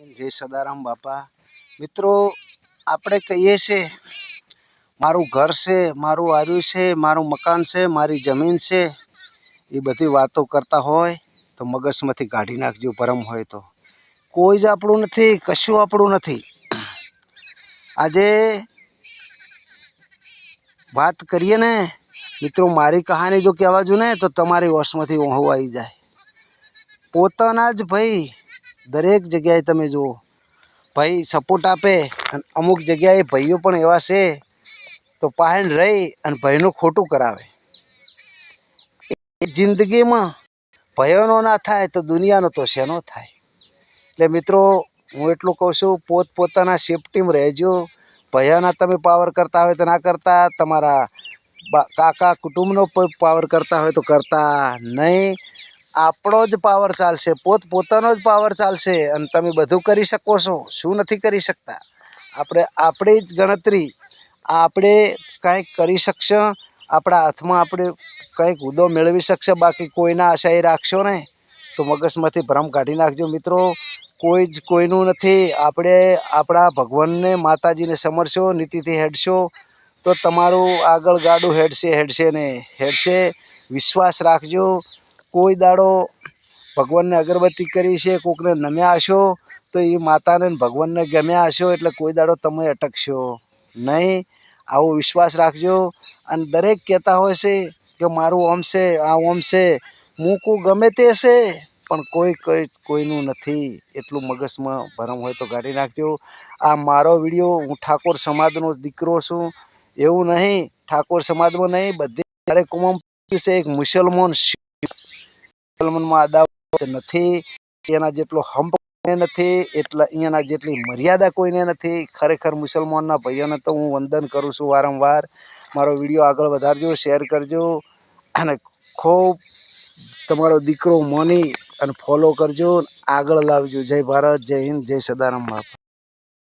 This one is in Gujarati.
જય સદારામ બાપા. મિત્રો, આપણે કહીએ છીએ મારું ઘર છે, મારું આર્યું છે, મારું મકાન છે, મારી જમીન છે, એ બધી વાતો કરતા હોય તો મગજમાંથી કાઢી નાખજો, પરમ હોય તો. કોઈ જ આપણું નથી, કશું આપણું નથી. આજે વાત કરીએ ને, મિત્રો, મારી કહાની જો કહેવા જો ને તો તમારી વશમાંથી હું આવી જાય. પોતાના જ ભાઈ દરેક જગ્યાએ તમે જુઓ. ભાઈ સપોર્ટ આપે અને અમુક જગ્યાએ ભાઈઓ પણ એવા છે, તો પાહેન રહી અને ભાઈનું ખોટું કરાવે. એ જિંદગીમાં ભયોનો ના થાય તો દુનિયાનો તો શેનો થાય? એટલે મિત્રો, હું એટલું કહું છું પોત પોતાના સેફટીમાં રહેજો. ભયાના તમે પાવર કરતા હોય તો ના કરતા, તમારા કાકા કુટુંબનો પાવર કરતા હોય તો કરતા નહીં. આપણો જ પાવર ચાલશે, પોત, પોતાનો જ પાવર ચાલશે અને તમે બધું કરી શકો છો. શું નથી કરી શકતા? આપણે, આપણી જ ગણતરી, આપણે કંઈક કરી શકશે, આપણા હાથમાં આપણે કંઈક ઉદો મેળવી શકશે, બાકી કોઈના આશાએ રાખશો ને તો મગજમાંથી ભ્રમ કાઢી નાખજો મિત્રો. કોઈ જ કોઈનું નથી. આપણે આપણા ભગવાનને માતાજીને સમરશો, નીતિથી હેડશો. તો તમારું આગળ ગાડું હેડશે હેડશે ને હેડશે. વિશ્વાસ રાખજો. કોઈ દાડો ભગવાનને અગરબત્તી કરી છે, કોકને નમ્યા હશો, તો એ માતાને ભગવાનને ગમ્યા હશો એટલે કોઈ દાડો તમે અટકશો નહીં. આવો વિશ્વાસ રાખજો અને દરેક કહેતા હોય છે કે મારું ઓમ છે, આ ઓમ છે મૂકું ગમે તે છે, પણ કોઈ કોઈ કોઈનું નથી. એટલું મગજમાં ભરમ હોય તો કાઢી નાખજો. આ મારો વીડિયો હું ઠાકોર સમાજનો દીકરો છું. એવું નહીં, ઠાકોર સમાજમાં નહીં, બધી દરેક કોમમાં છે, એક મુસલમાન મુસલમાનમાં અદાવત નથી, એના જેટલો હંપ નથી, એટલા અહીંયાના જેટલી મર્યાદા કોઈને નથી. ખરેખર મુસલમાનના ભાઈઓને તો હું વંદન કરું છું વારંવાર. મારો વીડિયો આગળ વધારજો, શેર કરજો અને ખૂબ તમારો દીકરો મોની અને ફોલો કરજો. આગળ લાવજો. જય ભારત, જય હિન્દ, જય સદારામ બાપા.